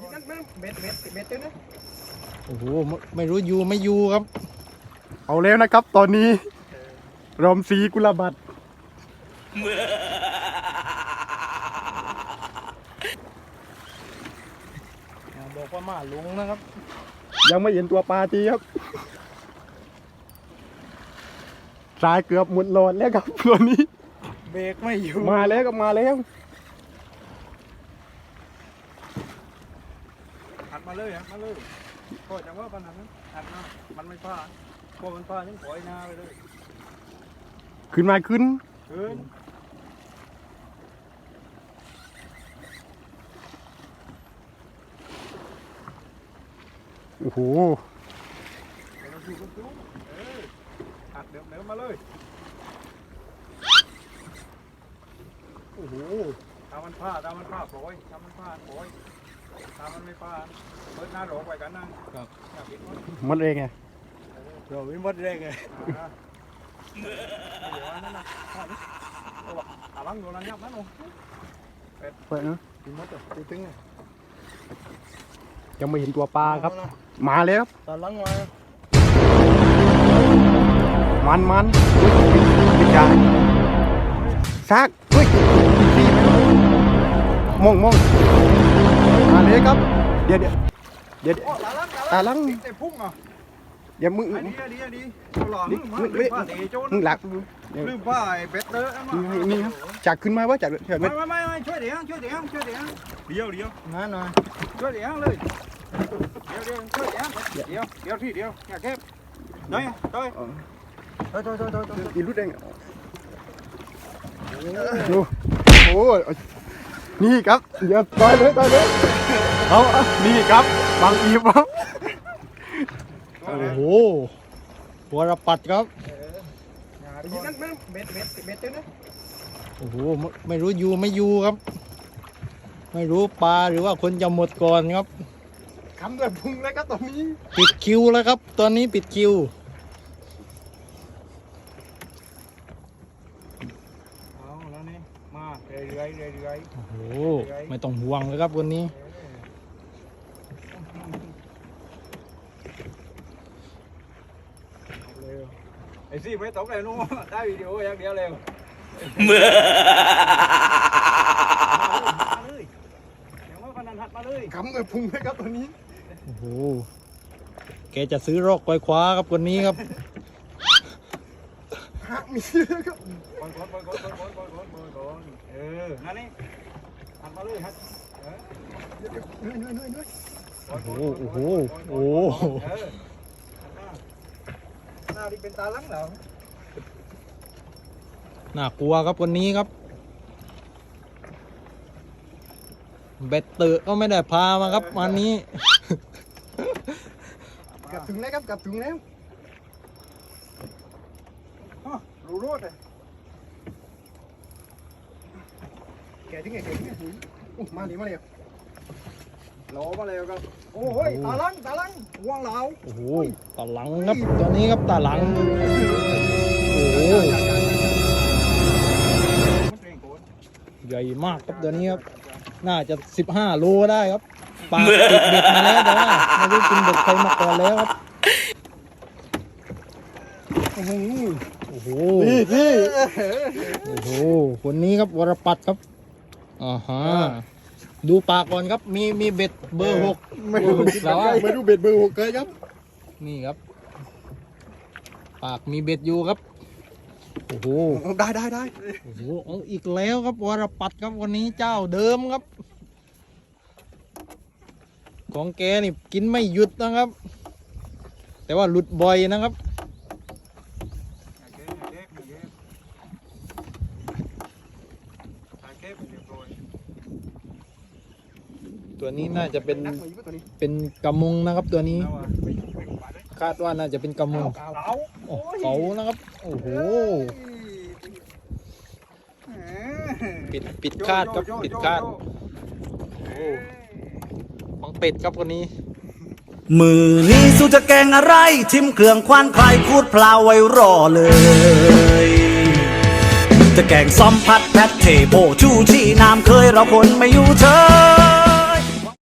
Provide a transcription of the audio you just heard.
นั่นนั่นเบ็ดเบ็ดเบ็ดด้วยนะโอ้โหไม่ไม่รู้อยู่ไม่อยู่ครับ เอาแล้วนะครับ ตอนนี้รอมสีกุลบัตรบอกว่ามาลุงนะครับ ยังไม่เห็นตัวปลาทีครับสายเกือบหมดโหลดแล้วครับตัวนี้ เบรกไม่อยู่มาแล้วก็มาแล้ว หัด มาเลยหัดมาเลยก็จังว่าปัญหานั้นหัดมามันไม่พลาดพอมันพลาดยังปล่อยหน้าไปเลยขึ้นมาขึ้นเกินโอ้โห เดี๋ยวเราอยู่กับจุ๊บเออหัดเดี๋ยวเดี๋ยวมาเลยโอ้โหถ้ามันพลาดถ้ามันพลาดปล่อยถ้ามันพลาดปล่อย ถ้ามันไม่พลาดเปิดหน้าโหลไว้กันนะครับอย่าปิดไว้มันเองไงเดี๋ยววิมดเร่งไงอ่าเดี๋ยวอันนั้นนะพลาดดิเอาวะอาลังโดนนั้นยับนั่นโอ้เปิดนะวิมดอะตีตึงไงยังไม่เห็นตัวปลาครับ มาแล้วครับตาลังมามันมันอุ้ยปิดจานซากอุ้ยพี่มองมอง มาเลยครับ เดี๋ยวเดี๋ยวเดี๋ยวตาลังตาลังติดแต่พุ่งอะเดี๋ยวมึงอันนี้อันนี้อันนี้หลังนี่มานี่ลืมผ้าเตะโจนมึงหลักเดี๋ยวลืมผ้าไอ้เป็ดเตอร์มานี่นี่ครับจากขึ้นมาว่าจากเดี๋ยวไม่ไม่ไม่ช่วยเดี๋ยวช่วยเดี๋ยวช่วยเดี๋ยวเดี๋ยวเดี๋ยวนั่นหน่อยช่วยเดี๋ยวเลยเดี๋ยวเดี๋ยวช่วยเดี๋ยวเดี๋ยวเดี๋ยวที่เดี๋ยวอย่าเก็บน้อยน้อยโอยโอยโอยโอยโอยอีรุดเองดูโอ้ยนี่ครับเดี๋ยวต่อยเลยต่อยเลย เอาเอานี่ครับบางอีฟครับโอ้โหวรปัดครับนั่นนั่นเบ็ดเบ็ดเบ็ดด้วยนะโอ้โหไม่ไม่รู้อยู่ไม่อยู่ครับ ไม่รู้ปลาหรือว่าคนจะหมดก่อนครับคำด้วยพุงเลยครับตอนนี้ปิดคิวแล้วครับ ตอนนี้ปิดคิวเอาแล้วนี่มาเรื่อยๆเรื่อยโอ้โหไม่ต้องห่วงเลยครับวันนี้ ซี่ไม่ตกเลยนู้ได้วิดีโออย่างเดียวเลยเมื่อคำเลยพุงเลยครับตัวนี้โอ้โหแกจะซื้อรอกไว้คว้าครับคนนี้ครับหักมีเยอะครับก่อนก่อนก่อนก่อนก่อนก่อนก่อนเออนั่นนี่หักมาเลยฮัทเออโอ้โหโอ้โหโอ้โห น้าที่เป็นตาลังเหรอน่ากลัวครับคนนี้ครับเบ็ดเตอะก็ไม่ได้พามาครับวันนี้กลับถึงแล้วครับกลับถึงแล้วรู้รอดเลยแกถึงไงแกถึงไงอุ๊ยมาดิมาเลย โหลมาเลยครับ โอ้ยตาลังตาลังว่างเหลาโอ้โหตาหลังครับตอนนี้ครับตาหลังโอ้โหใหญ่มากครับตัวนี้ครับน่าจะ 15 โลได้ครับปลาติดเบ็ดมาแล้วแต่ว่าไม่รู้กินเบ็ดใครมาก่อนแล้วครับโอ้โหโอ้โหนี่ที่โอ้โหคนนี้ครับวรปัตรครับอ่าฮะ ดูปลาก่อนครับ มีมีเบ็ดเบอร์หกไม่รู้แต่ว่าไม่รู้เบ็ดเบอร์หกเลยครับ นี่ครับ ปากมีเบ็ดอยู่ครับ โอ้โห ได้ได้ได้โอ้โหเอาอีกแล้วครับวรปัตรครับวันนี้เจ้าเดิมครับ ของแกนี่กินไม่หยุดนะครับ แต่ว่าหลุดบ่อยนะครับเก็บเก็บเก็บเก็บเรียบร้อย ตัวนี้น่าจะเป็นเป็นกระมงนะครับ ตัวนี้ คาดว่าน่าจะเป็นกระมงเก่าโอ้เก๋านะครับ โอ้โหปิดปิดคาดครับปิดคาดโอ้ของเป็ดครับคนนี้ มือนี้สู้จะแกงอะไร ทิมเครื่องควานใครพูดพลาวไว้รอเลย จะแกงซ้อมพัดแพทเทโบชูชีน้ำเคยเราคนไม่อยู่เธอ